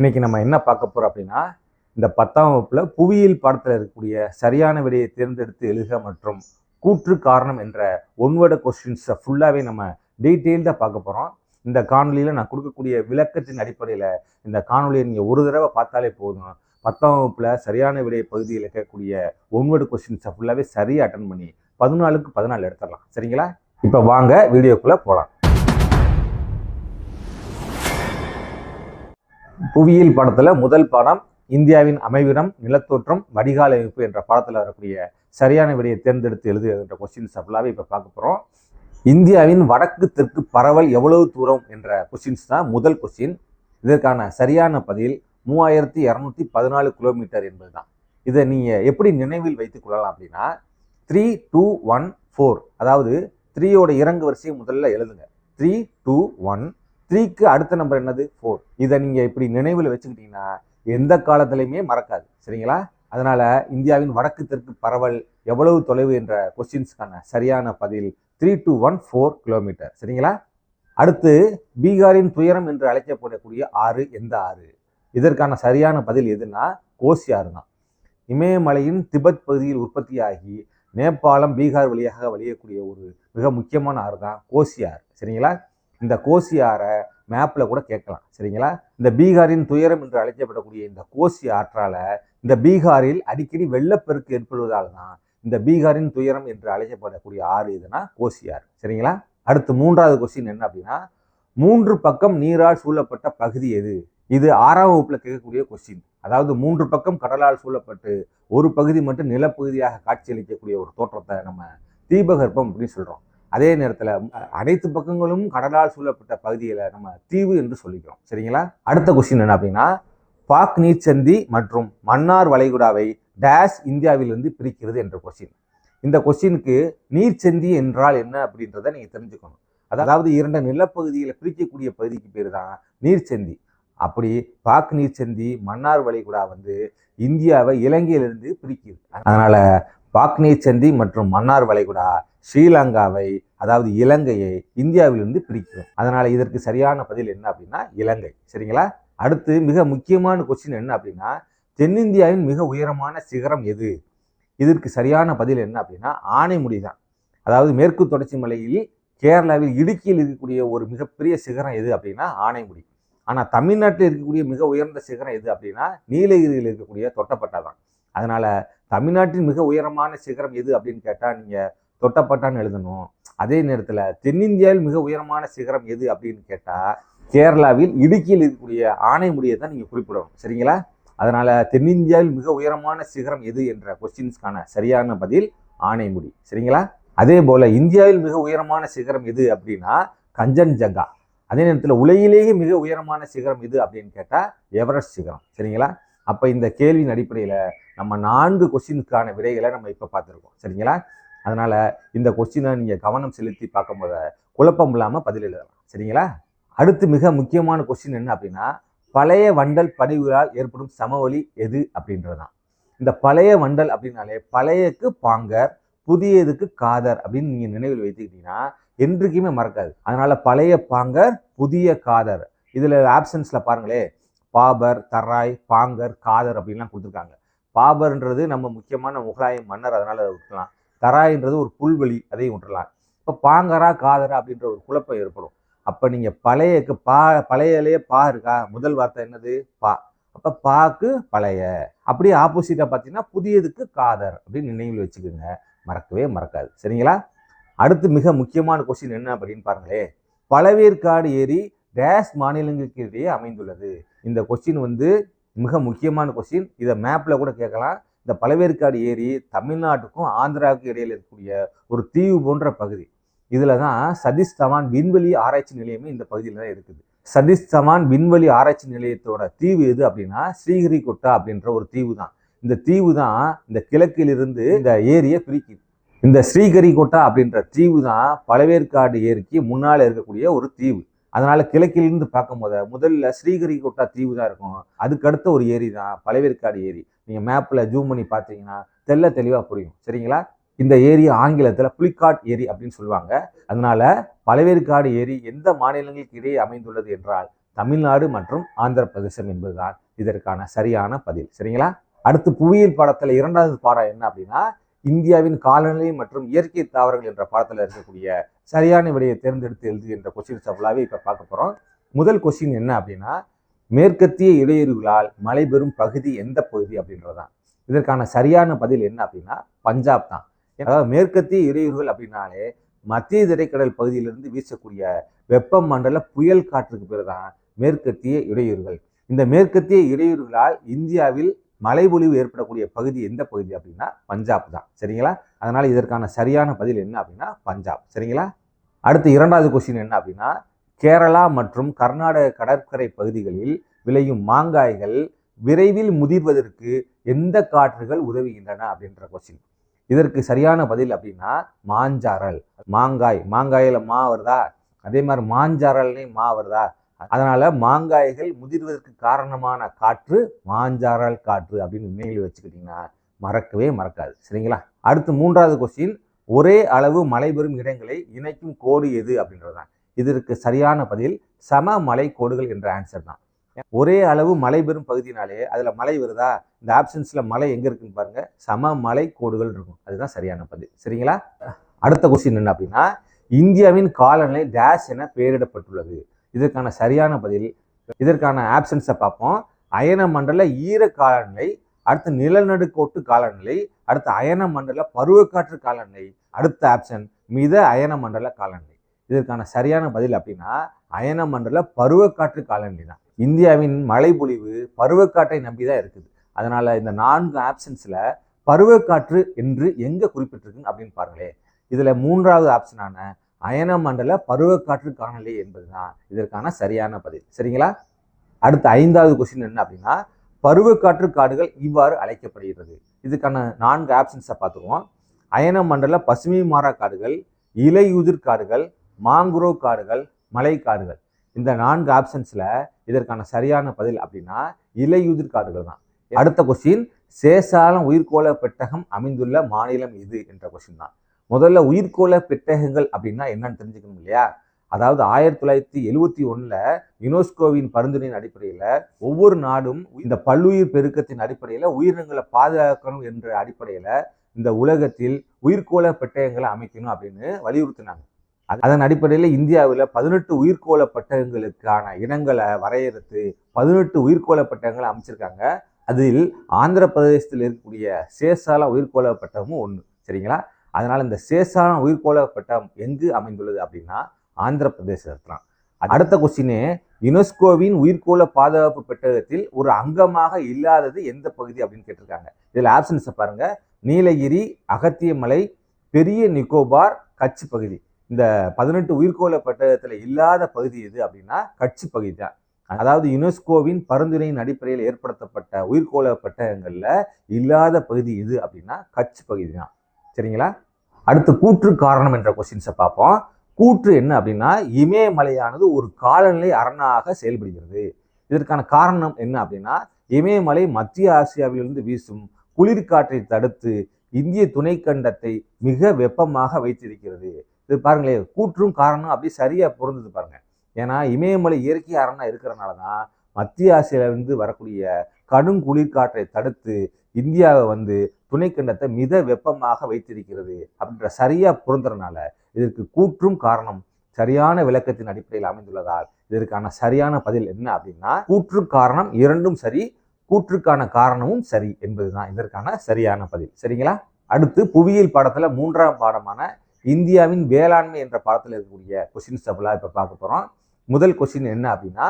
இன்னைக்கு நம்ம என்ன பார்க்க போறோம் அப்படின்னா இந்த பத்தாம் வகுப்புல புவியியல் பாடத்தில் இருக்கக்கூடிய சரியான விடையை தேர்ந்தெடுத்து எழுக மற்றும் கூற்று காரணம் என்ற ஒன்வட கொஸ்டின்ஸை ஃபுல்லாகவே நம்ம டீட்டெயில்டாக பார்க்க போகிறோம் இந்த காணொலியில் நான் கொடுக்கக்கூடிய விளக்கத்தின் அடிப்படையில் இந்த காணொலியை நீங்கள் ஒரு தடவை பார்த்தாலே போதும். பத்தாம் வகுப்பில் சரியான விடை பகுதியில் இருக்கக்கூடிய ஒன்வர்டு கொஸ்டின்ஸை ஃபுல்லாகவே சரியாக அட்டன் பண்ணி பதினாலுக்கு பதினாலு எடுத்துடலாம். சரிங்களா? இப்போ வாங்க வீடியோக்குள்ளே போகலாம் புவியியல் படத்தில் முதல் பாடம் இந்தியாவின் அமைவிடம் நிலத்தோற்றம் வடிகால் அமைப்பு என்ற பாடத்தில் வரக்கூடிய சரியான விடையை தேர்ந்தெடுத்து எழுதுகின்ற கொஸ்டின்ஸ் ஃபுல்லாகவே இப்போ பார்க்க போகிறோம் இந்தியாவின் வடக்கு தெற்கு பரவல் எவ்வளவு தூரம் என்ற கொஸ்டின்ஸ் தான் முதல் கொஸ்டின் இதற்கான சரியான பதில் மூவாயிரத்தி இரநூத்தி பதினாலு கிலோமீட்டர் என்பது தான் இதை நீங்கள் எப்படி நினைவில் வைத்துக் கொள்ளலாம் அப்படின்னா த்ரீ டூ ஒன் ஃபோர் அதாவது த்ரீயோட இறங்கு வரிசையை முதல்ல எழுதுங்க. த்ரீ டூ ஒன் த்ரீக்கு அடுத்த நம்பர் என்னது? ஃபோர் இதை நீங்கள் இப்படி நினைவில் வச்சுக்கிட்டீங்கன்னா எந்த காலத்துலையுமே மறக்காது. சரிங்களா? அதனால் இந்தியாவின் வடக்கு தெற்கு பரவல் எவ்வளவு தொலைவு என்ற கொஸ்டின்ஸ்க்கான சரியான பதில் three two one four kilometre சரிங்களா? அடுத்து பீகாரின் துயரம் என்று அழைக்கப்படக்கூடிய ஆறு எந்த ஆறு? இதற்கான சரியான பதில் எதுனா கோசி ஆறு தான். இமயமலையின் திபெத் பகுதியில் உற்பத்தியாகி நேபாளம் பீகார் வழியாக வழியக்கூடிய ஒரு மிக முக்கியமான ஆறு தான் கோசி ஆறு. சரிங்களா? இந்த கோசி ஆறை மேப்பில் கூட கேட்கலாம். சரிங்களா? இந்த பீகாரின் துயரம் என்று அழைக்கப்படக்கூடிய இந்த கோசி ஆற்றால இந்த பீகாரில் அடிக்கடி வெள்ளப்பெருக்கு ஏற்படுவதால் தான் இந்த பீகாரின் துயரம் என்று அழைக்கப்படக்கூடிய ஆறு இதுனா கோசி ஆறு சரிங்களா? அடுத்து மூன்றாவது கொஸ்டின் என்ன அப்படின்னா மூன்று பக்கம் நீரால் சூழப்பட்ட பகுதி எது? இது ஆறாம் வகுப்பில் கேட்கக்கூடிய கொஸ்டின் அதாவது மூன்று பக்கம் கடலால் சூழப்பட்டு ஒரு பகுதி மட்டும் நிலப்பகுதியாக காட்சியளிக்கக்கூடிய ஒரு தோற்றத்தை நம்ம தீபகற்பம் அப்படின்னு சொல்கிறோம் அதே நேரத்தில் அனைத்து பக்கங்களும் கடலால் சூழப்பட்ட பகுதிகளை நம்ம தீவு என்று சொல்லிக்கிறோம். சரிங்களா? அடுத்த கொஸ்டின் என்ன அப்படின்னா பாக் நீர்ச்சந்தி மற்றும் மன்னார் வளைகுடாவை டேஷ் இந்தியாவிலிருந்து பிரிக்கிறது என்ற கொஸ்டின் இந்த கொஸ்டினுக்கு நீர்ச்சந்தி என்றால் என்ன அப்படின்றத நீங்கள் தெரிஞ்சுக்கணும். அதாவது இரண்டு நிலப்பகுதிகளை பிரிக்கக்கூடிய பகுதிக்கு பேர் தான் நீர்ச்சந்தி. அப்படி பாக் நீர்ச்சந்தி மன்னார் வளைகுடா வந்து இந்தியாவை இலங்கையிலிருந்து பிரிக்குது அதனால் பாக் சந்தி மற்றும் மன்னார் வளைகுடா ஸ்ரீலங்காவை அதாவது இலங்கையை இந்தியாவிலிருந்து பிரிக்கும். அதனால் இதற்கு சரியான பதில் என்ன அப்படின்னா இலங்கை. சரிங்களா? அடுத்து மிக முக்கியமான கொஸ்டின் என்ன அப்படின்னா தென்னிந்தியாவின் மிக உயரமான சிகரம் எது? இதற்கு சரியான பதில் என்ன அப்படின்னா ஆனைமுடி தான். அதாவது மேற்கு தொடர்ச்சி மலையில் கேரளாவில் இடுக்கியில் இருக்கக்கூடிய ஒரு மிகப்பெரிய சிகரம் எது அப்படின்னா ஆனைமுடி ஆனால் தமிழ்நாட்டில் இருக்கக்கூடிய மிக உயர்ந்த சிகரம் எது அப்படின்னா நீலகிரியில் இருக்கக்கூடிய தொட்டப்பட்டா தான். அதனால் தமிழ்நாட்டின் மிக உயரமான சிகரம் எது அப்படின்னு கேட்டால் நீங்கள் தொட்டப்பட்டான்னு எழுதணும். அதே நேரத்தில் தென்னிந்தியாவில் மிக உயரமான சிகரம் எது அப்படின்னு கேட்டால் கேரளாவில் இடுக்கியில் இருக்கக்கூடிய ஆணைமுடியை தான் நீங்கள் குறிப்பிடணும். சரிங்களா? அதனால் தென்னிந்தியாவில் மிக உயரமான சிகரம் எது என்ற கொஸ்டின்ஸ்க்கான சரியான பதில் ஆணைமுடி சரிங்களா? அதே போல் இந்தியாவில் மிக உயரமான சிகரம் எது அப்படின்னா கஞ்சன்ஜங்கா. அதே நேரத்தில் உலகிலேயே மிக உயரமான சிகரம் எது அப்படின்னு கேட்டால் எவரெஸ்ட் சிகரம். சரிங்களா? அப்போ இந்த கேள்வியின் அடிப்படையில் நம்ம நான்கு கொஸ்டினுக்கான விடைகளை நம்ம இப்போ பார்த்துருக்கோம். சரிங்களா? அதனால் இந்த கொஸ்டினை நீங்கள் கவனம் செலுத்தி பார்க்கும்போது குழப்பம் இல்லாமல் பதில் எழுதலாம். சரிங்களா? அடுத்து மிக முக்கியமான கொஸ்டின் என்ன அப்படின்னா பழைய வண்டல் படிவுகளால் ஏற்படும் சமவெளி எது அப்படின்றது தான் இந்த பழைய வண்டல் அப்படின்னாலே பழையக்கு பாங்கர் புதியதுக்கு காதர் அப்படின்னு நீங்கள் நினைவில் வைத்துக்கிட்டீங்கன்னா என்றைக்குமே மறக்காது. அதனால் பழைய பாங்கர் புதிய காதர். இதில் ஆப்ஷன்ஸில் பாருங்களேன். பாபர் தராய் பாங்கர் காதர் அப்படின்லாம் கொடுத்துருக்காங்க. பாபர்ன்றது நம்ம முக்கியமான முகலாய மன்னர் அதனால் அதை விட்டுலாம் தராய்ன்றது ஒரு புல்வெளி அதையும் விட்டுலாம் இப்போ பாங்கரா காதரா அப்படின்ற ஒரு குழப்பம் ஏற்படும். அப்போ நீங்கள் பழையக்கு பா பழையலையே பா இருக்கா? முதல் வார்த்தை என்னது? பா. அப்போ பாக்கு பழைய. அப்படியே ஆப்போசிட்டாக பார்த்தீங்கன்னா புதியதுக்கு காதர் அப்படின்னு நினைவில் வச்சுக்கோங்க. மறக்கவே மறக்காது. சரிங்களா? அடுத்து மிக முக்கியமான கொஸ்டின் என்ன அப்படின்னு பாருங்களே பழவேற்காடு ஏரி டேஷ் மாநிலங்களுக்கு இடையே அமைந்துள்ளது. இந்த கொஸ்டின் வந்து மிக முக்கியமான கொஸ்டின் இதை மேப்பில் கூட கேட்கலாம். இந்த பழவேற்காடு ஏரி தமிழ்நாட்டுக்கும் ஆந்திராவுக்கும் இடையில் இருக்கக்கூடிய ஒரு தீவு போன்ற பகுதி. இதில் தான் சதீஷ் தவான் விண்வெளி ஆராய்ச்சி நிலையமே இந்த பகுதியில் தான் இருக்குது. சதீஷ் தவான் விண்வெளி ஆராய்ச்சி நிலையத்தோட தீவு எது அப்படின்னா ஸ்ரீஹரிகோட்டா அப்படின்ற ஒரு தீவு தான். இந்த தீவு தான் இந்த கிழக்கிலிருந்து இந்த ஏரியை பிரிக்குது. இந்த ஸ்ரீஹரிகோட்டா அப்படின்ற தீவு தான் பழவேற்காடு ஏரிக்கு முன்னால் இருக்கக்கூடிய ஒரு தீவு. அதனால கிழக்கிலிருந்து பார்க்கும்போது முதல்ல ஸ்ரீகரிகோட்டா தீவு தான் இருக்கும். அதுக்கடுத்த ஒரு ஏரி தான் பழவேற்காடு ஏரி. நீங்கள் மேப்பில் ஜூம் பண்ணி பார்த்தீங்கன்னா தெல்ல தெளிவாக புரியும். சரிங்களா? இந்த ஏரி ஆங்கிலத்தில் புலிக்காட் ஏரி அப்படின்னு சொல்லுவாங்க. அதனால பழவேற்காடு ஏரி எந்த மாநிலங்களுக்கு இடையே அமைந்துள்ளது என்றால் தமிழ்நாடு மற்றும் ஆந்திர பிரதேசம் என்பதுதான் இதற்கான சரியான பதில். சரிங்களா? அடுத்து புவியியல் பாடத்தில் இரண்டாவது பாடம் என்ன அப்படின்னா இந்தியாவின் காலநிலை மற்றும் இயற்கை தாவரங்கள் என்ற பாடத்தில் இருக்கக்கூடிய சரியான விடையை தேர்ந்தெடுத்து எழுதுகின்ற கொஸ்டின்ஸ் ஃபுல்லாவே இப்போ பார்க்க போகிறோம் முதல் கொஸ்டின் என்ன அப்படின்னா மேற்கத்திய இடையூறுகளால் மழை பெறும் பகுதி எந்த பகுதி அப்படின்றதான் இதற்கான சரியான பதில் என்ன அப்படின்னா பஞ்சாப் தான். அதாவது மேற்கத்திய இடையூறுகள் அப்படின்னாலே மத்திய திரைக்கடல் பகுதியிலிருந்து வீசக்கூடிய வெப்பமண்டல புயல் காற்றுக்கு பேர் தான் மேற்கத்திய இடையூறுகள். இந்த மேற்கத்திய இடையூறுகளால் இந்தியாவில் மலைபொழிவு ஏற்படக்கூடிய பகுதி எந்த பகுதி அப்படின்னா பஞ்சாப் தான். சரிங்களா? அதனால் இதற்கான சரியான பதில் என்ன அப்படின்னா பஞ்சாப். சரிங்களா? அடுத்து இரண்டாவது கொஸ்டின் என்ன அப்படின்னா கேரளா மற்றும் கர்நாடக கடற்கரை பகுதிகளில் விளையும் மாங்காய்கள் விரைவில் முதிர்வதற்கு எந்த காற்றுகள் உதவுகின்றன அப்படின்ற கொஸ்டின் இதற்கு சரியான பதில் அப்படின்னா மாஞ்சாரல் மாங்காய். மாங்காயில் மா வருதா? அதே மாதிரி மாஞ்சாரல்னே மா வருதா? அதனால் மாங்காய்கள் முதிர்வதற்கு காரணமான காற்று மாஞ்சாரல் காற்று அப்படின்னு நினைவில் வச்சுக்கிட்டிங்கன்னா மறக்கவே மறக்காது. சரிங்களா? அடுத்து மூன்றாவது கொஸ்டின் ஒரே அளவு மழை பெறும் இடங்களை இணைக்கும் கோடு எது அப்படின்றது தான் இதற்கு சரியான பதில் சம மலை கோடுகள் என்ற ஆன்சர் தான். ஒரே அளவு மழை பெறும் பகுதினாலே அதில் மழை வருதா? இந்த ஆப்ஷன்ஸில் மழை எங்கே இருக்குன்னு பாருங்கள் சம மலை கோடுகள் இருக்கும். அதுதான் சரியான பதில். சரிங்களா? அடுத்த கொஸ்டின் என்ன அப்படின்னா இந்தியாவின் காலநிலை டேஷ் என பெயரிடப்பட்டுள்ளது. இதற்கான சரியான பதில் இதற்கான ஆப்ஷன்ஸை பார்ப்போம். அயன மண்டல ஈர காலநிலை அடுத்து நிலநடுக்கோட்டு காலநிலை அடுத்து அயன மண்டல பருவக்காற்று காலநிலை அடுத்த ஆப்ஷன் மித அயன மண்டல காலநிலை. இதற்கான சரியான பதில் அப்படின்னா அயன மண்டல பருவக்காற்று காலநிலை தான். இந்தியாவின் மழைப்பொழிவு பருவக்காற்றை நம்பி தான் இருக்குது. அதனால் இந்த நான்கு ஆப்ஷன்ஸில் பருவக்காற்று என்று எங்கே குறிப்பிட்டிருக்குன்னு அப்படின்னு பாருங்களேன். இதில் மூன்றாவது ஆப்ஷனான அயன மண்டல பருவக்காற்று காணொலி என்பதுதான் இதற்கான சரியான பதில். சரிங்களா? அடுத்த ஐந்தாவது கொஸ்டின் என்ன அப்படின்னா பருவக்காற்று காடுகள் இவ்வாறு அழைக்கப்படுகிறது. இதுக்கான நான்கு ஆப்ஷன்ஸை பார்த்துருவோம். அயன மண்டல பசுமை மாறா காடுகள் இலையுதிர் காடுகள் மாங்குரோவ் காடுகள் மலை காடுகள். இந்த நான்கு ஆப்ஷன்ஸில் இதற்கான சரியான பதில் அப்படின்னா இலையுதிர் காடுகள் தான். அடுத்த கொஸ்டின் சேசாலம் உயிர்கோள பெட்டகம் அமைந்துள்ள மாநிலம் இது என்ற கொஸ்டின் தான். முதல்ல உயிர்கோள பெட்டகங்கள் அப்படின்னா என்னன்னு தெரிஞ்சுக்கணும் இல்லையா? அதாவது ஆயிரத்தி தொள்ளாயிரத்தி எழுவத்தி ஒன்றில் யுனெஸ்கோவின் பரிந்துரையின் அடிப்படையில் ஒவ்வொரு நாடும் இந்த பல்லுயிர் பெருக்கத்தின் அடிப்படையில் உயிரினங்களை பாதுகாக்கணும் என்ற அடிப்படையில் இந்த உலகத்தில் உயிர்கோள பெட்டகங்களை அமைக்கணும் அப்படின்னு வலியுறுத்தினாங்க. அதன் அடிப்படையில் இந்தியாவில் பதினெட்டு உயிர்கோள பட்டகங்களுக்கான இனங்களை வரையறுத்து பதினெட்டு உயிர்கோள பட்டகங்களை அமைச்சிருக்காங்க. அதில் ஆந்திர பிரதேசத்தில் இருக்கக்கூடிய சேசால உயிர்கோள பட்டகமும் ஒன்று சரிங்களா? அதனால் இந்த சேசான உயிர்கோளப்பட்டம் எங்கு அமைந்துள்ளது அப்படின்னா ஆந்திர பிரதேசத்தில் தான். அடுத்த கொஸ்டினே யுனெஸ்கோவின் உயிர்கோள பாதுகாப்பு பெட்டகத்தில் ஒரு அங்கமாக இல்லாதது எந்த பகுதி அப்படின்னு கேட்டிருக்காங்க. இதில் ஆப்ஷன்ஸை பாருங்க. நீலகிரி அகத்தியமலை பெரிய நிக்கோபார் கட்சி பகுதி. இந்த பதினெட்டு உயிர்கோள பெட்டகத்தில் இல்லாத பகுதி எது அப்படின்னா கட்சி பகுதி தான். அதாவது யுனெஸ்கோவின் பரிந்துரையின் அடிப்படையில் ஏற்படுத்தப்பட்ட உயிர்கோள பெட்டகங்களில் இல்லாத பகுதி எது அப்படின்னா கட்சி பகுதி தான். சரிங்களா? அடுத்து கூற்று காரணம் என்ற கொஸ்டின்ஸை பார்ப்போம். கூற்று என்ன அப்படின்னா இமயமலையானது ஒரு காலநிலை அரணாக செயல்படுகிறது. இதற்கான காரணம் என்ன அப்படின்னா இமயமலை மத்திய ஆசியாவிலிருந்து வீசும் குளிர்காற்றை தடுத்து இந்திய துணைக்கண்டத்தை மிக வெப்பமாக வைத்திருக்கிறது. இது பாருங்களேன் கூற்றும் காரணம் அப்படி சரியாக பொருந்தது பாருங்க. ஏன்னா இமயமலை இயற்கை அரணா இருக்கிறனால தான் மத்திய ஆசியாவிலிருந்து வரக்கூடிய கடும் குளிர்காற்றை தடுத்து இந்தியாவை வந்து துணைக்கண்டத்தை மித வெப்பமாக வைத்திருக்கிறது அப்படின்ற சரியாக புரிந்துறனால இதற்கு கூற்றும் காரணம் சரியான விளக்கத்தின் அடிப்படையில் அமைந்துள்ளதால் இதற்கான சரியான பதில் என்ன அப்படின்னா கூற்று காரணம் இரண்டும் சரி கூற்றுக்கான காரணமும் சரி என்பதுதான். இதற்கான சரியான பதில். சரிங்களா? அடுத்து புவியியல் பாடத்தில் மூன்றாம் பாடமான இந்தியாவின் வேளாண்மை என்ற பாடத்தில் இருக்கக்கூடிய கொஸ்டின்ஸ் டபுளாக இப்போ பார்க்க போகிறோம் முதல் கொஸ்டின் என்ன அப்படின்னா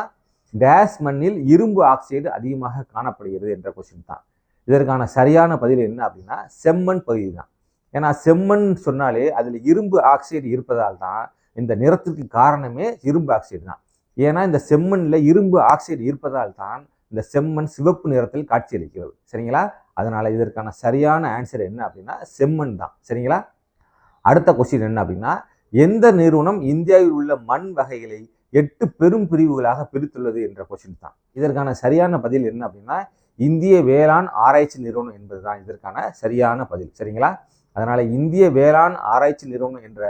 டேஸ் மண்ணில் இரும்பு ஆக்சைடு அதிகமாக காணப்படுகிறது என்ற கொஸ்டின் தான். இதற்கான சரியான பதில் என்ன அப்படின்னா செம்மண் பகுதி தான் ஏன்னா செம்மண் சொன்னாலே அதில் இரும்பு ஆக்சைடு இருப்பதால் தான் இந்த நிறத்துக்கு காரணமே இரும்பு ஆக்சைடு தான். ஏன்னா இந்த செம்மண்ணில் இரும்பு ஆக்சைடு இருப்பதால் தான் இந்த செம்மண் சிவப்பு நிறத்தில் காட்சியளிக்கிறது சரிங்களா? அதனால் இதற்கான சரியான ஆன்சர் என்ன அப்படின்னா செம்மண் தான். சரிங்களா? அடுத்த கொஸ்டின் என்ன அப்படின்னா எந்த நிறுவனம் இந்தியாவில் உள்ள மண் வகைகளை எட்டு பெரும் பிரிவுகளாக பிரித்துள்ளது என்ற கொஸ்டின் தான். இதற்கான சரியான பதில் என்ன அப்படின்னா இந்திய வேளாண் ஆராய்ச்சி நிறுவனம் என்பது தான் இதற்கான சரியான பதில். சரிங்களா? அதனால் இந்திய வேளாண் ஆராய்ச்சி நிறுவனம் என்ற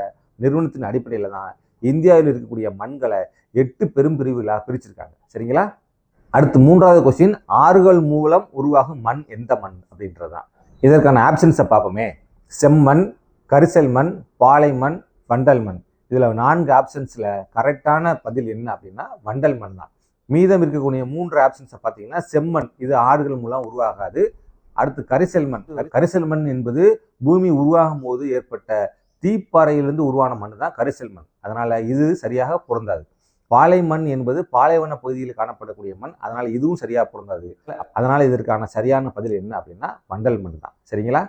நிறுவனத்தின் அடிப்படையில் தான் இந்தியாவில் இருக்கக்கூடிய மண்களை எட்டு பெரும் பிரிவுகளாக பிரிச்சிருக்காங்க. சரிங்களா? அடுத்து மூன்றாவது கொஸ்டின் ஆறுகள் மூலம் உருவாகும் மண் எந்த மண் அப்படின்றது தான் இதற்கான ஆப்ஷன்ஸை பார்ப்போமே. செம்மண் கரிசல் மண் பாலை மண் வண்டல் மண். இதில் நான்கு ஆப்ஷன்ஸில் கரெக்டான பதில் என்ன அப்படின்னா வண்டல் மண் தான் மீதம் இருக்கக்கூடிய மூன்று ஆப்ஷன்ஸை பார்த்தீங்கன்னா செம்மண். இது ஆறுகள் மூலம் உருவாகாது. அடுத்து கரிசல் மண் கரிசல் மண் என்பது பூமி உருவாகும் போது ஏற்பட்ட தீப்பாறையிலிருந்து உருவான மண் தான் கரிசல் மண் அதனால இது சரியாக பொருந்தாது. பாலை மண் என்பது பாலைவன பகுதியில் காணப்படக்கூடிய மண். அதனால இதுவும் சரியாக பொருந்தாது. அதனால இதற்கான சரியான பதில் என்ன அப்படின்னா வண்டல் மண் தான். சரிங்களா?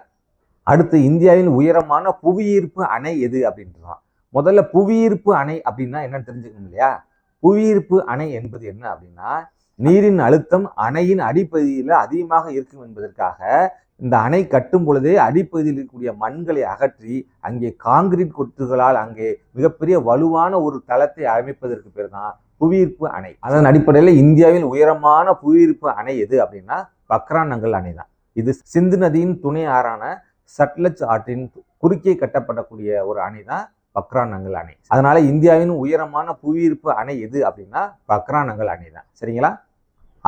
அடுத்து இந்தியாவின் உயரமான புவியீர்ப்பு அணை எது அப்படின்றது தான் முதல்ல புவியீர்ப்பு அணை அப்படின்னா என்னன்னு தெரிஞ்சுக்கணும் இல்லையா? புவியீர்ப்பு அணை என்பது என்ன அப்படின்னா நீரின் அழுத்தம் அணையின் அடிப்பகுதியில் அதிகமாக இருக்கும் என்பதற்காக இந்த அணை கட்டும் பொழுதே அடிப்பகுதியில் இருக்கக்கூடிய மண்களை அகற்றி அங்கே காங்கிரீட் கொத்துகளால் அங்கே மிகப்பெரிய வலுவான ஒரு தளத்தை அமைப்பதற்கு பேர் தான் புவியீர்ப்பு அணை. அதன் அடிப்படையில் இந்தியாவின் உயரமான புவியீர்ப்பு அணை எது அப்படின்னா பக்ரானங்கள் அணை தான். இது சிந்து நதியின் துணை ஆறான சட்லஜ் ஆற்றின் குறுக்கே கட்டப்படக்கூடிய ஒரு அணை தான் பக்ரானங்கள் அணை. அதனால இந்தியாவின் உயரமான புவியீர்ப்பு அணை எது அப்படின்னா பக்ரானங்கள் அணை தான். சரிங்களா?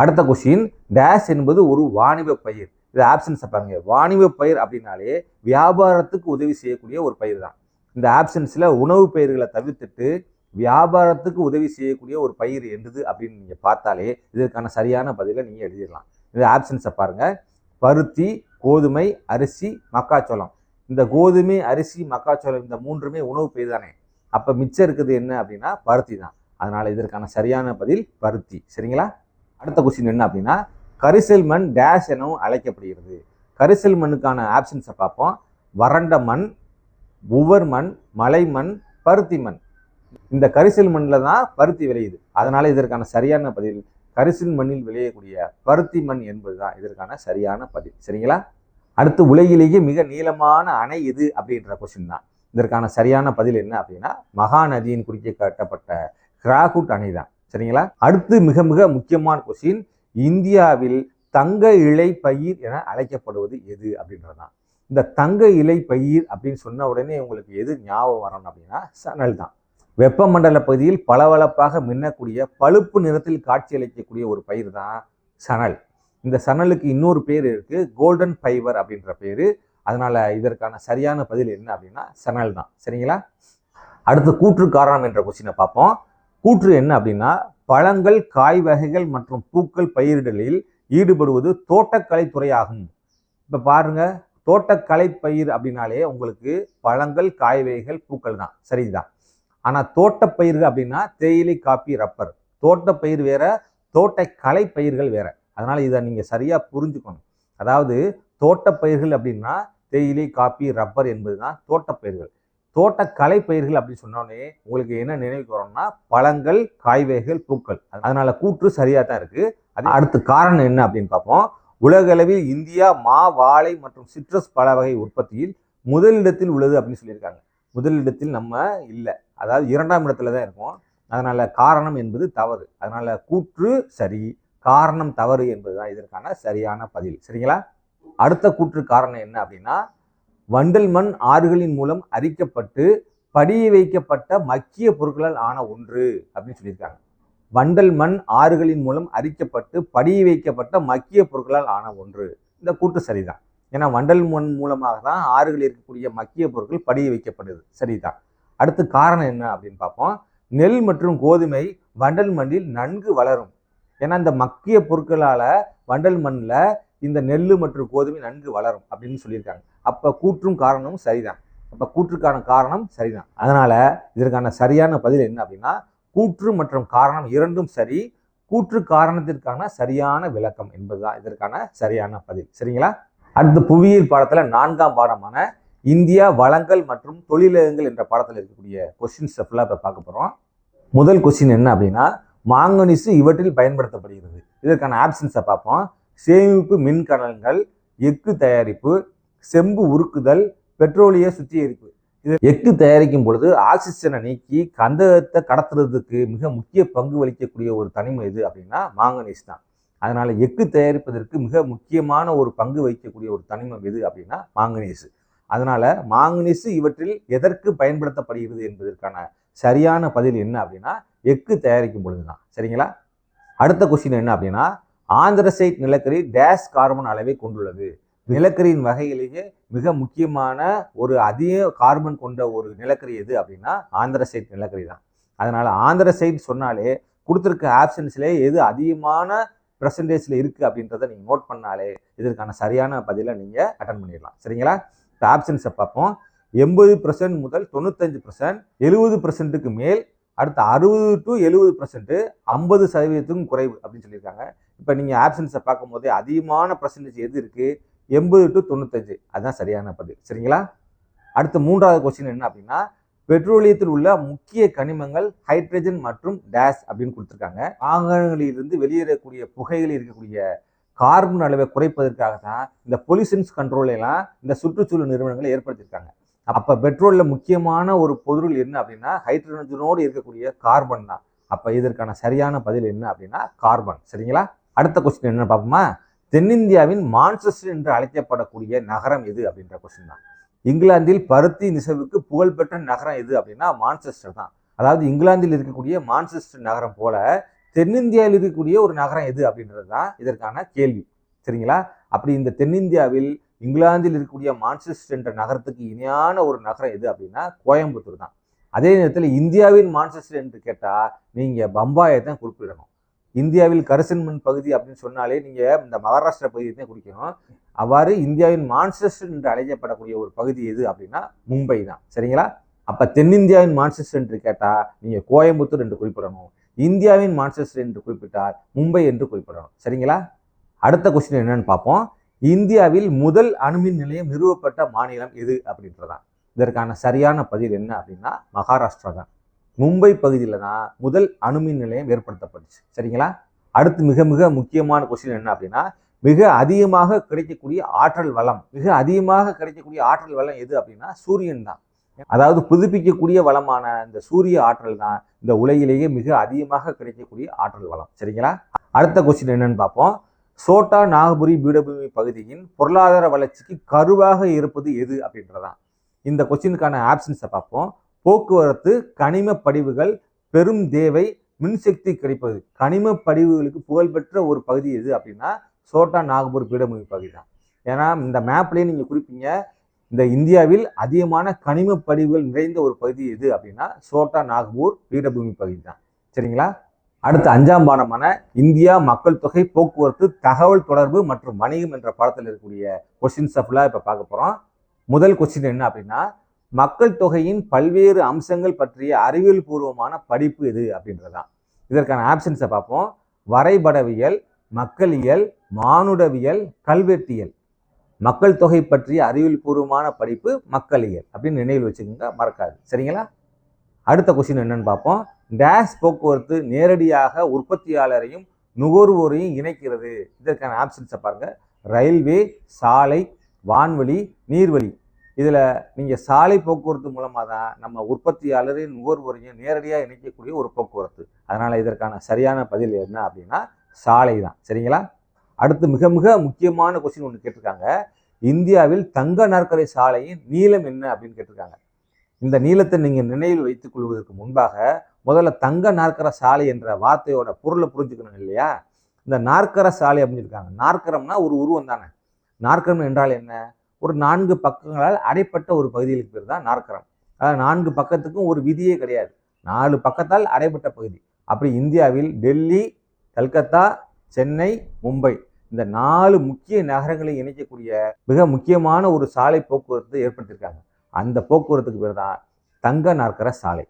அடுத்த கொஸ்டின் டேஷ் என்பது ஒரு வாணிப பயிர். இது ஆப்ஷன்ஸை பாருங்க. வாணிப பயிர் அப்படின்னாலே வியாபாரத்துக்கு உதவி செய்யக்கூடிய ஒரு பயிர் தான். இந்த ஆப்ஷன்ஸில் உணவு பயிர்களை தவிர்த்துட்டு வியாபாரத்துக்கு உதவி செய்யக்கூடிய ஒரு பயிர் என்னது அப்படின்னு நீங்கள் பார்த்தாலே இதற்கான சரியான பதிலை நீங்கள் எழுதிடலாம். இந்த ஆப்ஷன்ஸை பாருங்கள் பருத்தி கோதுமை அரிசி மக்காச்சோளம். இந்த கோதுமை அரிசி மக்காச்சோளம் இந்த மூன்றுமே உணவு பெய்தானே தானே. அப்போ மிச்சம் இருக்குது என்ன அப்படின்னா பருத்தி தான். அதனால் இதற்கான சரியான பதில் பருத்தி. சரிங்களா? அடுத்த கொஸ்டின் என்ன அப்படின்னா கரிசல் மண் டேஷ் எனவும் அழைக்கப்படுகிறது. கரிசல் மண்ணுக்கான ஆப்ஷன்ஸை பார்ப்போம். வறண்ட மண் உவர் மண் மலை மண் பருத்தி மண். இந்த கரிசல் மண்ணில் தான் பருத்தி விளையுது. அதனால் இதற்கான சரியான பதில் கரிசல் மண்ணில் விளையக்கூடிய பருத்தி மண் என்பது தான் இதற்கான சரியான பதில். சரிங்களா? அடுத்து உலகிலேயே மிக நீளமான அணை எது அப்படின்ற கொஸ்டின் தான். இதற்கான சரியான பதில் என்ன அப்படின்னா மகாநதியின் குறுக்கே கட்டப்பட்ட கிராகுட் அணை தான். சரிங்களா? அடுத்து மிக மிக முக்கியமான கொஸ்டின் இந்தியாவில் தங்க இலை பயிர் என அழைக்கப்படுவது எது அப்படின்றது தான் இந்த தங்க இலை பயிர் அப்படின்னு சொன்ன உடனே உங்களுக்கு எது ஞாபகம் வரணும் அப்படின்னா சணல் தான். வெப்பமண்டல பகுதியில் பளபளப்பாக மின்னக்கூடிய பழுப்பு நிறத்தில் காட்சியளிக்கக்கூடிய ஒரு பயிர் தான் சணல். இந்த சணலுக்கு இன்னொரு பேர் இருக்கு கோல்டன் ஃபைபர் அப்படின்ற பேர். அதனால இதற்கான சரியான பதில் என்ன அப்படின்னா சணல் தான். சரிங்களா? அடுத்து கூற்று காரணம் என்ற கொஸ்டினை பார்ப்போம். கூற்று என்ன அப்படின்னா பழங்கள் காய் வகைகள் மற்றும் பூக்கள் பயிரிடலில் ஈடுபடுவது தோட்டக்கலை துறையாகும். இப்போ பாருங்க தோட்டக்கலை பயிர் அப்படின்னாலே உங்களுக்கு பழங்கள் காய் வகைகள் பூக்கள் தான். சரிதான். ஆனால் தோட்டப்பயிர்கள் அப்படின்னா தேயிலை காப்பி ரப்பர். தோட்டப்பயிர் வேற தோட்டக்கலை பயிர்கள் வேற. அதனால் இதை நீங்கள் சரியாக புரிஞ்சுக்கணும். அதாவது தோட்டப்பயிர்கள் அப்படின்னா தேயிலை காப்பி ரப்பர் என்பது தான் தோட்டப்பயிர்கள் தோட்டக்கலை பயிர்கள் அப்படின்னு சொன்னோடனே உங்களுக்கு என்ன நினைவுக்கு வரோம்னா பழங்கள் காய்வகைகள் பூக்கள். அதனால கூற்று சரியாக தான் இருக்குது அது அடுத்து காரணம் என்ன அப்படின்னு பார்ப்போம். உலகளவில் இந்தியா மா வாழை மற்றும் சிட்ரஸ் பல வகை உற்பத்தியில் முதலிடத்தில் உள்ளது அப்படின்னு சொல்லியிருக்காங்க. முதலிடத்தில் நம்ம இல்லை. அதாவது இரண்டாம் இடத்துல தான் இருக்கோம். அதனால் காரணம் என்பது தவறு. அதனால் கூற்று சரி. காரணம் தவறு என்பதுதான் இதற்கான சரியான பதில். சரிங்களா? அடுத்த கூற்று காரணம் என்ன அப்படின்னா வண்டல் மண் ஆறுகளின் மூலம் அரிக்கப்பட்டு படிய வைக்கப்பட்ட மக்கிய பொருட்களால் ஆன ஒன்று அப்படின்னு சொல்லியிருக்காங்க. வண்டல் மண் ஆறுகளின் மூலம் அரிக்கப்பட்டு படிய வைக்கப்பட்ட மக்கிய பொருட்களால் ஆன ஒன்று. இந்த கூற்று சரிதான். ஏன்னா வண்டல் மண் மூலமாக தான் ஆறுகளில் இருக்கக்கூடிய மக்கிய பொருட்கள் படிய வைக்கப்படுது. சரிதான். அடுத்து காரணம் என்ன அப்படின்னு பார்ப்போம். நெல் மற்றும் கோதுமை வண்டல் மண்ணில் நன்கு வளரும். ஏன்னா இந்த மக்கிய பொருட்களால் வண்டல் மண்ணில் இந்த நெல் மற்றும் கோதுமை நன்கு வளரும் அப்படின்னு சொல்லியிருக்காங்க. அப்போ கூற்றும் காரணமும் சரிதான். அப்போ கூற்றுக்கான காரணம் சரிதான். அதனால் இதற்கான சரியான பதில் என்ன அப்படின்னா கூற்று மற்றும் காரணம் இரண்டும் சரி கூற்று காரணத்திற்கான சரியான விளக்கம் என்பதுதான் இதற்கான சரியான பதில். சரிங்களா? அடுத்து புவியியல் பாடத்தில் நான்காம் பாடமான இந்தியா வளங்கள் மற்றும் தொழிலகங்கள் என்ற பாடத்தில் இருக்கக்கூடிய கொஸ்டின்ஸ் ஃபுல்லாக இப்போ பார்க்க போகிறோம் முதல் கொஸ்டின் என்ன அப்படின்னா மாங்கனீசு இவற்றில் பயன்படுத்தப்படுகிறது. இதற்கான ஆப்ஷன்ஸை பார்ப்போம். சேமிப்பு மின்கலன்கள் எஃகு தயாரிப்பு செம்பு உருக்குதல் பெட்ரோலிய சுத்திகரிப்பு. இது எஃகு தயாரிக்கும் பொழுது ஆக்சிஜனை நீக்கி கந்தகத்தை கடத்துறதுக்கு மிக முக்கிய பங்கு வகிக்கக்கூடிய ஒரு தனிமை எது அப்படின்னா மாங்கனீஸ் தான். அதனால் எஃகு தயாரிப்பதற்கு மிக முக்கியமான ஒரு பங்கு வகிக்கக்கூடிய ஒரு தனிமம் எது அப்படின்னா மாங்கனீஸ். அதனால் மாங்கனீஸ் இவற்றில் எதற்கு பயன்படுத்தப்படுகிறது என்பதற்கான சரியான பதில் என்ன அப்படின்னா எஃகு தயாரிக்கும் பொழுது தான் சரிங்களா? அடுத்த கொஸ்டின் என்ன அப்படின்னா ஆந்திரசைட் நிலக்கரி டேஷ் கார்பன் அளவை கொண்டுள்ளது. நிலக்கரியின் வகையிலேயே மிக முக்கியமான ஒரு அதிக கார்பன் கொண்ட ஒரு நிலக்கரி எது அப்படின்னா ஆந்திரசைட் நிலக்கரி தான். அதனால் ஆந்திரசைட் சொன்னாலே கொடுத்துருக்க ஆப்ஷன்ஸ்லேயே எது அதிகமான பர்சன்டேஜில் இருக்குது அப்படின்றத நீங்கள் நோட் பண்ணாலே இதற்கான சரியான பதிலை நீங்கள் அட்டன் பண்ணிடலாம். சரிங்களா? இப்போ ஆப்ஷன்ஸை பார்ப்போம். எண்பது பர்சன்ட் முதல் தொண்ணூத்தஞ்சு பர்சன்ட் எழுபது பர்சன்ட்டுக்கு மேல் அடுத்து அறுபது டு எழுபது பர்சன்ட் ஐம்பது சதவீதத்துக்கும் குறைவு அப்படின்னு சொல்லியிருக்காங்க. இப்போ நீங்கள் ஆப்ஷன்ஸை பார்க்கும்போது அதிகமான பர்சன்டேஜ் எது இருக்குது எண்பது டு தொண்ணூத்தஞ்சு. அதுதான் சரியான பதில். சரிங்களா? அடுத்த மூன்றாவது கொஸ்டின் என்ன அப்படின்னா பெட்ரோலியத்தில் உள்ள முக்கிய கனிமங்கள் ஹைட்ரஜன் மற்றும் டேஸ் அப்படின்னு கொடுத்துருக்காங்க. வாகனங்களிலிருந்து வெளியேறக்கூடிய புகைகளில் இருக்கக்கூடிய கார்பன் அளவை குறைப்பதற்காக தான் இந்த பொல்யூஷன்ஸ் கண்ட்ரோலெல்லாம் இந்த சுற்றுச்சூழல் நிறுவனங்களை ஏற்படுத்தியிருக்காங்க. அப்போ பெட்ரோலில் முக்கியமான ஒரு பொருள் என்ன அப்படின்னா ஹைட்ரஜனோடு இருக்கக்கூடிய கார்பன் தான். அப்போ இதற்கான சரியான பதில் என்ன அப்படின்னா கார்பன் சரிங்களா? அடுத்த கொஸ்டின் என்ன பார்ப்போமா? தென்னிந்தியாவின் மான்செஸ்டர் என்று அழைக்கப்படக்கூடிய நகரம் எது அப்படின்ற கொஸ்டின் தான். இங்கிலாந்தில் பருத்தி நிசவுக்கு புகழ்பெற்ற நகரம் எது அப்படின்னா மான்செஸ்டர் தான். அதாவது இங்கிலாந்தில் இருக்கக்கூடிய மான்செஸ்டர் நகரம் போல தென்னிந்தியாவில் இருக்கக்கூடிய ஒரு நகரம் எது அப்படின்றது தான் இதற்கான கேள்வி. சரிங்களா? அப்படி இந்த தென்னிந்தியாவில் இங்கிலாந்தில் இருக்கக்கூடிய மான்செஸ்டர் என்ற நகரத்துக்கு இணையான ஒரு நகரம் எது அப்படின்னா கோயம்புத்தூர் தான். அதே நேரத்தில் இந்தியாவின் மான்செஸ்டர் என்று கேட்டால் நீங்கள் பம்பாயை தான் குறிப்பிடணும். இந்தியாவில் கரிசன்மண் பகுதி அப்படின்னு சொன்னாலே நீங்கள் இந்த மகாராஷ்டிரா பகுதியை தான் குறிக்கணும். அவ்வாறு இந்தியாவின் மான்செஸ்டர் என்று அழைக்கப்படக்கூடிய ஒரு பகுதி எது அப்படின்னா மும்பை தான். சரிங்களா? அப்போ தென்னிந்தியாவின் மான்செஸ்டர் என்று கேட்டால் நீங்கள் கோயம்புத்தூர் என்று குறிப்பிடணும். இந்தியாவின் மான்செஸ்டர் என்று குறிப்பிட்டால் மும்பை என்று குறிப்பிடணும். சரிங்களா? அடுத்த கொஸ்டின் என்னன்னு பார்ப்போம். இந்தியாவில் முதல் அணுமின் நிலையம் நிறுவப்பட்ட மாநிலம் எது அப்படின்றதான். இதற்கான சரியான பதில் என்ன அப்படின்னா மகாராஷ்டிரா தான். மும்பை பகுதியில் தான் முதல் அணுமின் நிலையம் ஏற்படுத்தப்பட்டுச்சு. சரிங்களா? அடுத்து மிக மிக முக்கியமான கொஸ்டின் என்ன அப்படின்னா மிக அதிகமாக கிடைக்கக்கூடிய ஆற்றல் வளம் மிக அதிகமாக கிடைக்கக்கூடிய ஆற்றல் வளம் எது அப்படின்னா சூரியன் தான். அதாவது புதுப்பிக்கக்கூடிய வளமான இந்த சூரிய ஆற்றல் தான் இந்த உலகிலேயே மிக அதிகமாக கிடைக்கக்கூடிய ஆற்றல் வளம். சரிங்களா? அடுத்த கொஸ்டின் என்னன்னு பார்ப்போம். சோட்டா நாகபுரி பீடபூமி பகுதியின் பொருளாதார வளர்ச்சிக்கு கருவாக இருப்பது எது அப்படின்றதான். இந்த கொஸ்டினுக்கான ஆப்ஷன்ஸை பார்ப்போம். போக்குவரத்து கனிம படிவுகள் பெரும் தேவை மின்சக்தி கிடைப்பது. கனிம படிவுகளுக்கு புகழ்பெற்ற ஒரு பகுதி எது அப்படின்னா சோட்டா நாகபூர் பீடபூமி பகுதி தான் ஏன்னா இந்த மேப்லேயே நீங்கள் குறிப்பீங்க இந்த இந்தியாவில் அதிகமான கனிம படிவுகள் நிறைந்த ஒரு பகுதி எது அப்படின்னா சோட்டா நாகபூர் பீடபூமி பகுதி தான் சரிங்களா? அடுத்து அஞ்சாம் பாடமான இந்தியா மக்கள் தொகை போக்குவரத்து தகவல் தொடர்பு மற்றும் வணிகம் என்ற பாடத்தில் இருக்கக்கூடிய கொஸ்டின்ஸ் ஃபுல்லாக இப்போ பார்க்க போகிறோம் முதல் கொஸ்டின் என்ன அப்படின்னா மக்கள் தொகையின் பல்வேறு அம்சங்கள் பற்றிய அறிவியல் பூர்வமான படிப்பு எது அப்படின்றதான் இதற்கான ஆப்ஷன்ஸை பார்ப்போம். வரைபடவியல் மக்களியல் மானுடவியல் கல்வெட்டியல். மக்கள் தொகை பற்றிய அறிவியல் பூர்வமான படிப்பு மக்களியல் அப்படின்னு நினைவில் வச்சுக்கோங்க மறக்காது. சரிங்களா? அடுத்த கொஸ்டின் என்னன்னு பார்ப்போம். டேஷ் போக்குவரத்து நேரடியாக உற்பத்தியாளரையும் நுகர்வோரையும் இணைக்கிறது. இதற்கான ஆப்ஷன்ஸை பாருங்கள் ரயில்வே சாலை வான்வழி நீர்வழி. இதில் நீங்கள் சாலை போக்குவரத்து மூலமாக தான் நம்ம உற்பத்தியாளரையும் நுகர்வோரையும் நேரடியாக இணைக்கக்கூடிய ஒரு போக்குவரத்து. அதனால் இதற்கான சரியான பதில் என்ன அப்படின்னா சாலை தான். சரிங்களா? அடுத்து மிக மிக முக்கியமான கொஸ்டின் ஒன்று கேட்டிருக்காங்க. இந்தியாவில் தங்க நாற்கரை சாலையின் நீளம் என்ன அப்படின்னு கேட்டிருக்காங்க. இந்த நீளத்தை நீங்கள் நினைவில் வைத்துக் கொள்வதற்கு முன்பாக முதல்ல தங்க நாற்கர சாலை என்ற வார்த்தையோட பொருளை புரிஞ்சுக்கணும் இல்லையா? இந்த நாற்கர சாலை அப்படின்னு இருக்காங்க நாற்கரம்னா ஒரு உருவம் தானே. நாற்கரம் என்றால் என்ன? ஒரு நான்கு பக்கங்களால் அடைப்பட்ட ஒரு பகுதிகளுக்கு பேர் தான் நாற்கரம். அதாவது நான்கு பக்கத்துக்கும் ஒரு விதியே கிடையாது. நாலு பக்கத்தால் அடைப்பட்ட பகுதி. அப்படி இந்தியாவில் டெல்லி கல்கத்தா சென்னை மும்பை இந்த நாலு முக்கிய நகரங்களை இணைக்கக்கூடிய மிக முக்கியமான ஒரு சாலை போக்குவரத்து ஏற்படுத்தியிருக்காங்க. அந்த போக்குவரத்துக்கு பேர் தான் தங்க நாற்கர சாலை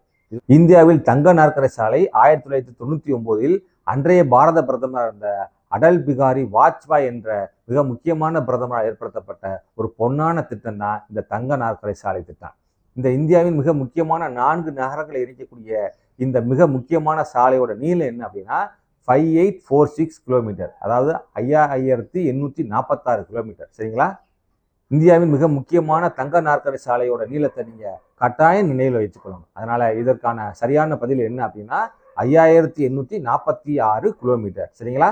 இந்தியாவில் தங்க நாற்கரை சாலை ஆயிரத்தி தொள்ளாயிரத்தி தொண்ணூற்றி ஒம்போதில் அன்றைய பாரத பிரதமர் இருந்த அடல் பிகாரி வாஜ்பாய் என்ற மிக முக்கியமான பிரதமரால் ஏற்படுத்தப்பட்ட ஒரு பொன்னான திட்டம் தான் இந்த தங்க நாற்கரை சாலை திட்டம். இந்த இந்தியாவின் மிக முக்கியமான நான்கு நகரங்களை இணைக்கக்கூடிய இந்த மிக முக்கியமான சாலையோட நீளம் என்ன அப்படின்னா five eight four six kilometre அதாவது ஐயாயிரத்தி எண்ணூற்றி நாற்பத்தாறு கிலோமீட்டர் சரிங்களா? இந்தியாவின் மிக முக்கியமான தங்க நாற்கரை சாலையோட நீளத்தை நீங்கள் கட்டாயம் நினைவில் வைத்துக்கொள்ளணும். அதனால் இதற்கான சரியான பதில் என்ன அப்படின்னா ஐயாயிரத்தி எண்ணூற்றி நாற்பத்தி ஆறு கிலோமீட்டர். சரிங்களா?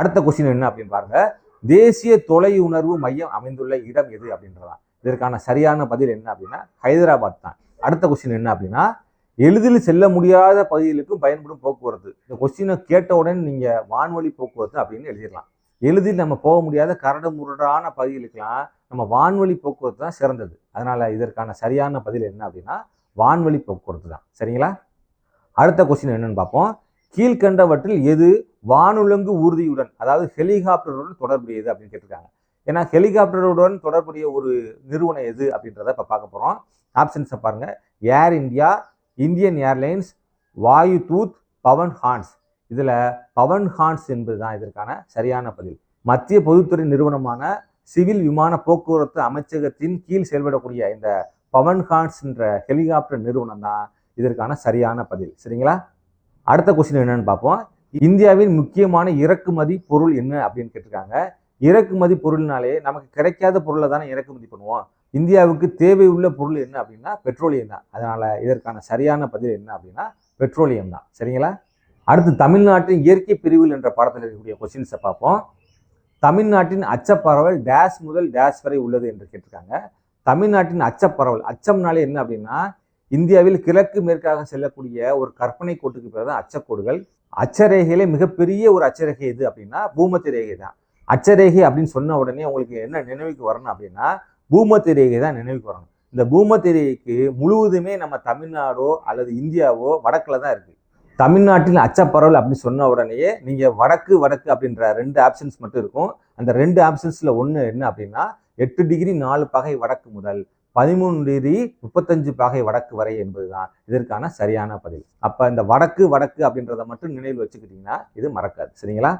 அடுத்த கொஸ்டின் என்ன அப்படின்னு பாருங்க. தேசிய தொலையுணர்வு மையம் அமைந்துள்ள இடம் எது அப்படின்றதான். இதற்கான சரியான பதில் என்ன அப்படின்னா ஹைதராபாத் தான். அடுத்த கொஸ்டின் என்ன அப்படின்னா எளிதில் செல்ல முடியாத பகுதிகளுக்கும் பயன்படும் போக்குவரத்து. இந்த கொஸ்டினை கேட்ட உடனே நீங்கள் வான்வழி போக்குவரத்து அப்படின்னு எழுதிடலாம். எளிதில் நம்ம போக முடியாத கரடு முரடான பகுதிகளுக்கெல்லாம் நம்ம வான்வழி போக்குவரத்து தான் சிறந்தது. அதனால் இதற்கான சரியான பதில் என்ன அப்படின்னா வான்வழி போக்குவரத்து தான். சரிங்களா? அடுத்த கொஸ்டின் என்னன்னு பார்ப்போம். கீழ்கண்டவற்றில் எது வானுலங்கு ஊர்தியுடன் அதாவது ஹெலிகாப்டருடன் தொடர்புடையது அப்படின்னு கேட்டிருக்காங்க. ஏன்னா ஹெலிகாப்டருடன் தொடர்புடைய ஒரு நிறுவனம் எது அப்படின்றத இப்போ பார்க்க போகிறோம் ஆப்ஷன்ஸை பாருங்கள் Air India Indian Airlines Vayudoot Pawan Hans இதில் பவன் ஹான்ஸ் என்பது தான் இதற்கான சரியான பதில். மத்திய பொதுத்துறை நிறுவனமான சிவில் விமான போக்குவரத்து அமைச்சகத்தின் கீழ் செயல்படக்கூடிய இந்த பவன்ஹான்ஸ் என்ற ஹெலிகாப்டர் நிறுவனம் தான் இதற்கான சரியான பதில். சரிங்களா? அடுத்த கொஸ்டின் என்னன்னு பார்ப்போம். இந்தியாவின் முக்கியமான இறக்குமதி பொருள் என்ன அப்படின்னு கேட்டிருக்காங்க. இறக்குமதி பொருள்னாலே நமக்கு கிடைக்காத பொருளை தானே இறக்குமதி பண்ணுவோம். இந்தியாவுக்கு தேவை உள்ள பொருள் என்ன அப்படின்னா பெட்ரோலியம் தான். அதனால இதற்கான சரியான பதில் என்ன அப்படின்னா பெட்ரோலியம் தான். சரிங்களா? அடுத்து தமிழ்நாட்டின் இயற்கை பிரிவில் என்ற பாடத்தில் இருக்கக்கூடிய கொஸ்டின்ஸை பார்ப்போம். தமிழ்நாட்டின் அச்சப்பரவல் டேஷ் முதல் டேஷ் வரை உள்ளது என்று கேட்டிருக்காங்க. தமிழ்நாட்டின் அச்சப்பரவல் அச்சம்னாலே என்ன அப்படின்னா இந்தியாவில் கிழக்கு மேற்காக செல்லக்கூடிய ஒரு கற்பனை கோட்டுக்கு பேர் தான் அச்சக்கோடுகள். அச்சரேகையிலே மிகப்பெரிய ஒரு அச்சரேகை எது அப்படின்னா பூமத்திய ரேகை தான். அச்சரேகை அப்படின்னு சொன்ன உடனே உங்களுக்கு என்ன நினைவுக்கு வரணும் அப்படின்னா பூமத்திய ரேகை தான் நினைவுக்கு வரணும். இந்த பூமத்திய ரேகைக்கு முழுவதுமே நம்ம தமிழ்நாடோ அல்லது இந்தியாவோ வடக்கில் தான் இருக்குது தமிழ்நாட்டில் அச்சப்பரவல் அப்படின்னு சொன்ன உடனேயே நீங்கள் வடக்கு வடக்கு அப்படின்ற ரெண்டு ஆப்ஷன்ஸ் மட்டும் இருக்கும். அந்த ரெண்டு ஆப்ஷன்ஸில் ஒன்று என்ன அப்படின்னா எட்டு டிகிரி நாலு பகை வடக்கு முதல் பதிமூணு டிகிரி முப்பத்தஞ்சு பாகை வடக்கு வரை என்பதுதான். இதற்கான சரியான பதில். அப்போ இந்த வடக்கு வடக்கு அப்படின்றத மட்டும் நினைவில் வச்சுக்கிட்டிங்கன்னா இது மறக்காது. சரிங்களா?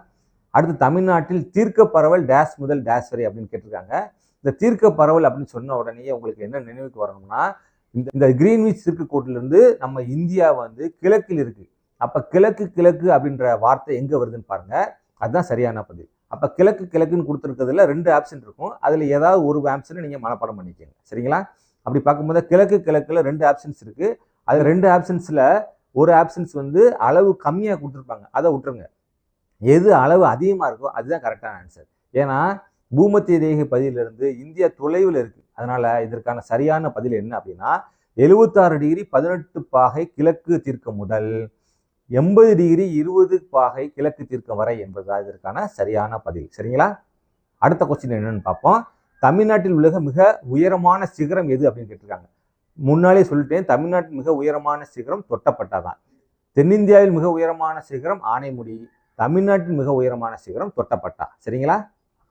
அடுத்து தமிழ்நாட்டில் தீர்க்க பரவல் டேஷ் முதல் டேஷ் வரை அப்படின்னு கேட்டிருக்காங்க. இந்த தீர்க்க பரவல் அப்படின்னு சொன்ன உடனே உங்களுக்கு என்ன நினைவுக்கு வரணும்னா இந்த இந்த கிரீன்விச் தீர்க்க கோட்டிலிருந்து நம்ம இந்தியா வந்து கிழக்கில் இருக்குது அப்போ கிழக்கு கிழக்கு அப்படின்ற வார்த்தை எங்கே வருதுன்னு பாருங்க. அதுதான் சரியான பதில். அப்போ கிழக்கு கிழக்குன்னு கொடுத்துருக்கிறதுல ரெண்டு ஆப்ஷன் இருக்கும். அதில் ஏதாவது ஒரு ஆப்ஷனை நீங்கள் மனப்பாடம் பண்ணிக்கோங்க. சரிங்களா? அப்படி பார்க்கும்போது கிழக்கு கிழக்கில் ரெண்டு ஆப்ஷன்ஸ் இருக்குது அது ரெண்டு ஆப்ஷன்ஸில் ஒரு ஆப்ஷன்ஸ் வந்து அளவு கம்மியாக கொடுத்துருப்பாங்க. அதை விட்டுருங்க. எது அளவு அதிகமாக இருக்கோ அதுதான் கரெக்டான ஆன்சர் ஏன்னா பூமத்திய ரேகை பதிலிருந்து இந்தியா தொலைவில் இருக்குது அதனால் இதற்கான சரியான பதில் என்ன அப்படின்னா எழுபத்தாறு டிகிரி பதினெட்டு பாகை கிழக்கு தீர்க்க முதல். எண்பது டிகிரி இருபது பாகை கிழக்கு தீர்க்கம் வரை என்பதுதான் இதற்கான சரியான பதில். சரிங்களா? அடுத்த கொஸ்டின் என்னன்னு பார்ப்போம். தமிழ்நாட்டில் உள்ள மிக உயரமான சிகரம் எது அப்படின்னு கேட்டிருக்காங்க. முன்னாலே சொல்லிட்டேன் தமிழ்நாட்டில் மிக உயரமான சிகரம் தொட்டப்பட்டா தான் தென்னிந்தியாவில் மிக உயரமான சிகரம் ஆனைமுடி தமிழ்நாட்டில் மிக உயரமான சிகரம் தொட்டப்பட்டா. சரிங்களா?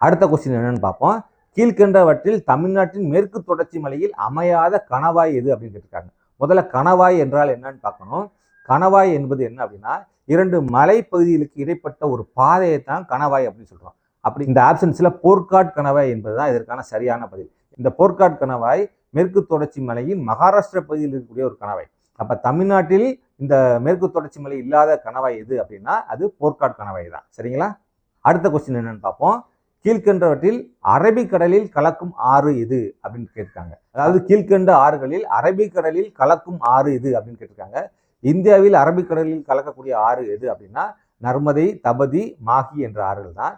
அடுத்த கொஸ்டின் என்னன்னு பார்ப்போம். கீழ்கண்டவற்றில் தமிழ்நாட்டின் மேற்கு தொடர்ச்சி மலையில் அமையாத கணவாய் எது அப்படின்னு கேட்டிருக்காங்க. முதல்ல கணவாய் என்றால் என்னன்னு பார்க்கணும். கணவாய் என்பது என்ன அப்படின்னா இரண்டு மலைப்பகுதிகளுக்கு இடைப்பட்ட ஒரு பாதையை தான் கணவாய் அப்படின்னு சொல்கிறோம் அப்படி இந்த ஆப்ஷன்ஸில் போர்க்காட் கணவாய் என்பதுதான் இதற்கான சரியான பதில். இந்த போர்க்காட் கணவாய் மேற்கு தொடர்ச்சி மலையின் மகாராஷ்டிர பகுதியில் இருக்கக்கூடிய ஒரு கணவாய். அப்போ தமிழ்நாட்டில் இந்த மேற்கு தொடர்ச்சி மலை இல்லாத கணவாய் எது அப்படின்னா அது போர்க்காட் கணவாய் தான். சரிங்களா? அடுத்த கொஸ்டின் என்னன்னு பார்ப்போம். கீழ்கண்டவற்றில் அரபிக்கடலில் கலக்கும் ஆறு எது அப்படின்னு கேட்டிருக்காங்க. அதாவது கீழ்கண்ட ஆறுகளில் அரபிக்கடலில் கலக்கும் ஆறு எது அப்படின்னு கேட்டிருக்காங்க. இந்தியாவில் அரபிக்கடலில் கலக்கக்கூடிய ஆறு எது அப்படின்னா நர்மதை தபதி மாகி என்ற ஆறுகள் தான்.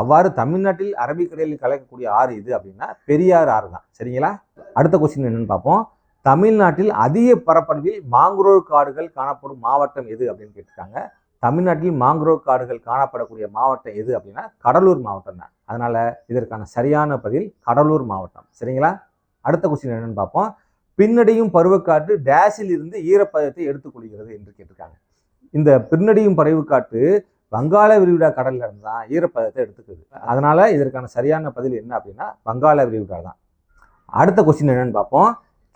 அவ்வாறு தமிழ்நாட்டில் அரபிக்கடலில் கலக்கக்கூடிய ஆறு எது அப்படின்னா பெரியார் ஆறு தான். சரிங்களா? அடுத்த கொஸ்டின் என்னன்னு பார்ப்போம். தமிழ்நாட்டில் அதிக பரப்பளவில் மாங்குரோவ் காடுகள் காணப்படும் மாவட்டம் எது அப்படின்னு கேட்டிருக்காங்க. தமிழ்நாட்டில் மாங்குரோவ் காடுகள் காணப்படக்கூடிய மாவட்டம் எது அப்படின்னா கடலூர் மாவட்டம் தான். அதனால இதற்கான சரியான பதில் கடலூர் மாவட்டம். சரிங்களா? அடுத்த கொஸ்டின் என்னன்னு பார்ப்போம். பின்னடையும் பருவக்காற்று டேஷில் இருந்து ஈரப்பதத்தை எடுத்துக்கொள்கிறது என்று கேட்டிருக்காங்க. இந்த பின்னடையும் பருவக்காற்று வங்காள விரிகுடா கடல்ல இருந்து தான் ஈரப்பதத்தை எடுத்துக்குது. அதனால இதற்கான சரியான பதில் என்ன அப்படின்னா வங்காள விரிகுடா தான். அடுத்த கொஸ்டின் என்னன்னு பார்ப்போம்.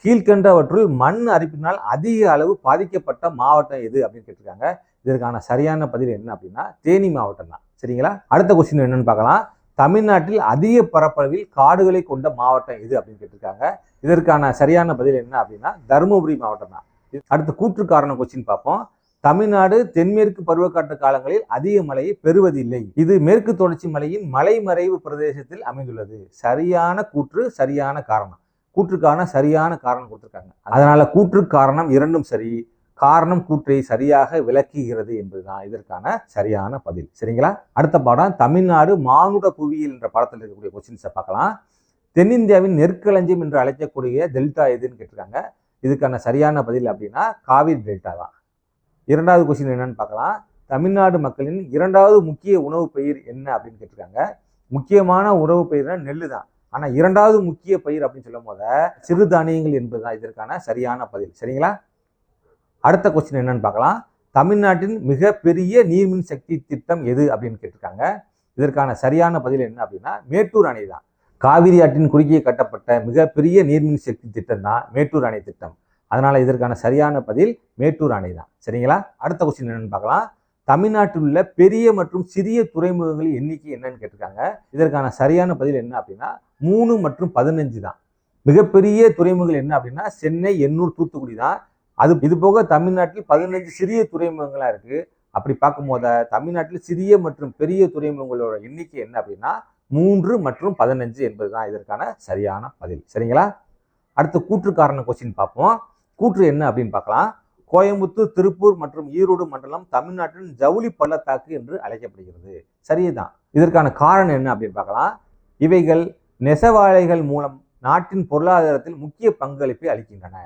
கீழ்கண்டவற்றுள் மண் அரிப்பினால் அதிக அளவு பாதிக்கப்பட்ட மாவட்டம் எது அப்படின்னு கேட்டிருக்காங்க. இதற்கான சரியான பதில் என்ன அப்படின்னா தேனி மாவட்டம் தான். சரிங்களா? அடுத்த கொஸ்டின் என்னன்னு பார்க்கலாம். தமிழ்நாட்டில் அதிக பரப்பளவில் காடுகளை கொண்ட மாவட்டம் எது அப்படின்னு கேட்டிருக்காங்க. இதற்கான சரியான பதில் என்ன அப்படின்னா தருமபுரி மாவட்டம் தான். அடுத்த கூற்று காரணம் கொச்சின்னு பார்ப்போம். தமிழ்நாடு தென்மேற்கு பருவக்காற்று காலங்களில் அதிக மழையை பெறுவதில்லை. இது மேற்கு தொடர்ச்சி மலையின் மலைமறைவு பிரதேசத்தில் அமைந்துள்ளது. சரியான கூற்று சரியான காரணம். கூற்றுக்கான சரியான காரணம் கொடுத்துருக்காங்க. அதனால கூற்று காரணம் இரண்டும் சரி. காரணம் கூற்றை சரியாக விளக்குகிறது என்பதுதான் இதற்கான சரியான பதில். சரிங்களா? அடுத்த பாடம் தமிழ்நாடு மானுட புவியியல் என்ற படத்தில் இருக்கக்கூடிய கொஸ்டின்ஸை பார்க்கலாம். தென்னிந்தியாவின் நெற்களஞ்சியம் என்று அழைக்கக்கூடிய டெல்டா எதுன்னு கேட்டிருக்காங்க. இதுக்கான சரியான பதில் அப்படின்னா காவிரி டெல்டா தான். இரண்டாவது கொஸ்டின் என்னன்னு பார்க்கலாம். தமிழ்நாடு மக்களின் இரண்டாவது முக்கிய உணவு பயிர் என்ன அப்படின்னு கேட்டிருக்காங்க. முக்கியமான உணவு பயிர்னா நெல்லு தான். ஆனால் இரண்டாவது முக்கிய பயிர் அப்படின்னு சொல்லும் போத சிறுதானியங்கள் என்பதுதான் இதற்கான சரியான பதில். சரிங்களா? அடுத்த கொஸ்டின் என்னன்னு பார்க்கலாம். தமிழ்நாட்டின் மிகப்பெரிய நீர்மின் சக்தி திட்டம் எது அப்படின்னு கேட்டிருக்காங்க. இதற்கான சரியான பதில் என்ன அப்படின்னா மேட்டூர் அணை தான். காவிரி ஆற்றின் குறுக்கே கட்டப்பட்ட மிகப்பெரிய நீர்மின் சக்தி திட்டம் தான் மேட்டூர் அணை திட்டம். அதனால் இதற்கான சரியான பதில் மேட்டூர் அணை தான். சரிங்களா? அடுத்த கொஸ்டின் என்னன்னு பார்க்கலாம். தமிழ்நாட்டில் உள்ள பெரிய மற்றும் சிறிய துறைமுகங்களின் எண்ணிக்கை என்னன்னு கேட்டிருக்காங்க. இதற்கான சரியான பதில் என்ன அப்படின்னா மூணு மற்றும் பதினஞ்சு தான். மிகப்பெரிய துறைமுகங்கள் என்ன அப்படின்னா சென்னை எண்ணூர் தூத்துக்குடி தான். அது இது போக தமிழ்நாட்டில் பதினஞ்சு சிறிய துறைமுகங்களாக இருக்குது அப்படி பார்க்கும்போது தமிழ்நாட்டில் சிறிய மற்றும் பெரிய துறைமுகங்களோட எண்ணிக்கை என்ன அப்படின்னா மூன்று மற்றும் பதினஞ்சு என்பது தான் இதற்கான சரியான பதில். சரிங்களா? அடுத்து கூற்று காரண கொஸ்டின் பார்ப்போம். கூற்று என்ன அப்படின்னு பார்க்கலாம். கோயம்புத்தூர் திருப்பூர் மற்றும் ஈரோடு மண்டலம் தமிழ்நாட்டின் ஜவுளி பள்ளத்தாக்கு என்று அழைக்கப்படுகிறது. சரிதான். இதற்கான காரணம் என்ன அப்படின்னு பார்க்கலாம். இவைகள் நெசவாளைகள் மூலம் நாட்டின் பொருளாதாரத்தில் முக்கிய பங்களிப்பை அளிக்கின்றன.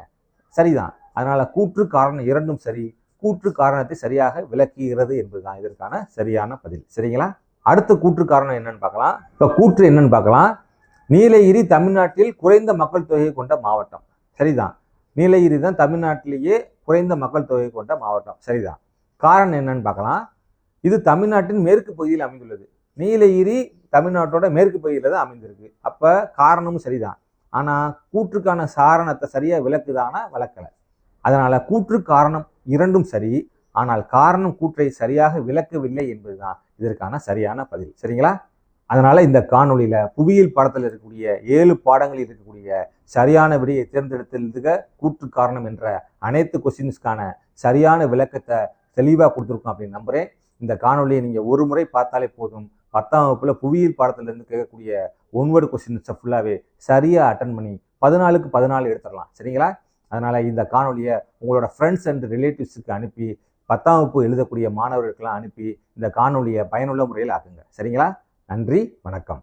சரிதான். அதனால் கூற்று காரணம் இரண்டும் சரி. கூற்று காரணத்தை சரியாக விளக்குகிறது என்பதுதான் இதற்கான சரியான பதில். சரிங்களா? அடுத்த கூற்று காரணம் என்னன்னு பார்க்கலாம். இப்போ கூற்று என்னன்னு பார்க்கலாம். நீலகிரி தமிழ்நாட்டில் குறைந்த மக்கள் தொகையை கொண்ட மாவட்டம். சரிதான். நீலகிரி தான் தமிழ்நாட்டிலேயே குறைந்த மக்கள் தொகை கொண்ட மாவட்டம். சரிதான். காரணம் என்னன்னு பார்க்கலாம். இது தமிழ்நாட்டின் மேற்கு பகுதியில் அமைந்துள்ளது. நீலகிரி தமிழ்நாட்டோட மேற்கு பகுதியில் தான் அமைந்திருக்கு. அப்போ காரணமும் சரிதான். ஆனால் கூற்றுக்கான சாரணத்தை சரியாக விளக்குதானா விளக்கலை. அதனால் கூற்று காரணம் இரண்டும் சரி ஆனால் காரணம் கூற்றை சரியாக விளக்கவில்லை என்பதுதான் இதற்கான சரியான பதில். சரிங்களா? அதனால் இந்த காணொலியில் புவியியல் பாடத்தில் இருக்கக்கூடிய ஏழு பாடங்களில் இருக்கக்கூடிய சரியான விடையை தேர்ந்தெடுத்ததுக்கு கூற்று காரணம் என்ற அனைத்து கொஸ்டின்ஸ்க்கான சரியான விளக்கத்தை தெளிவாக கொடுத்துருக்கோம் அப்படின்னு நம்புகிறேன் இந்த காணொலியை நீங்கள் ஒரு முறை பார்த்தாலே போதும். பத்தாம் வகுப்புல புவியியல் பாடத்திலிருந்து கேட்கக்கூடிய ஒன்வர்டு கொஸ்டின்ஸை ஃபுல்லாகவே சரியாக அட்டன் பண்ணி பதினாலுக்கு பதினாலு எடுத்துடலாம். சரிங்களா? அதனால இந்த காணொலியை உங்களோட ஃப்ரெண்ட்ஸ் அண்ட் ரிலேட்டிவ்ஸுக்கு அனுப்பி பத்தாம் வகுப்பு எழுதக்கூடிய மாணவர்களுக்கெல்லாம் அனுப்பி இந்த காணொலியை பயனுள்ள முறையில் ஆக்குங்க. சரிங்களா? நன்றி வணக்கம்.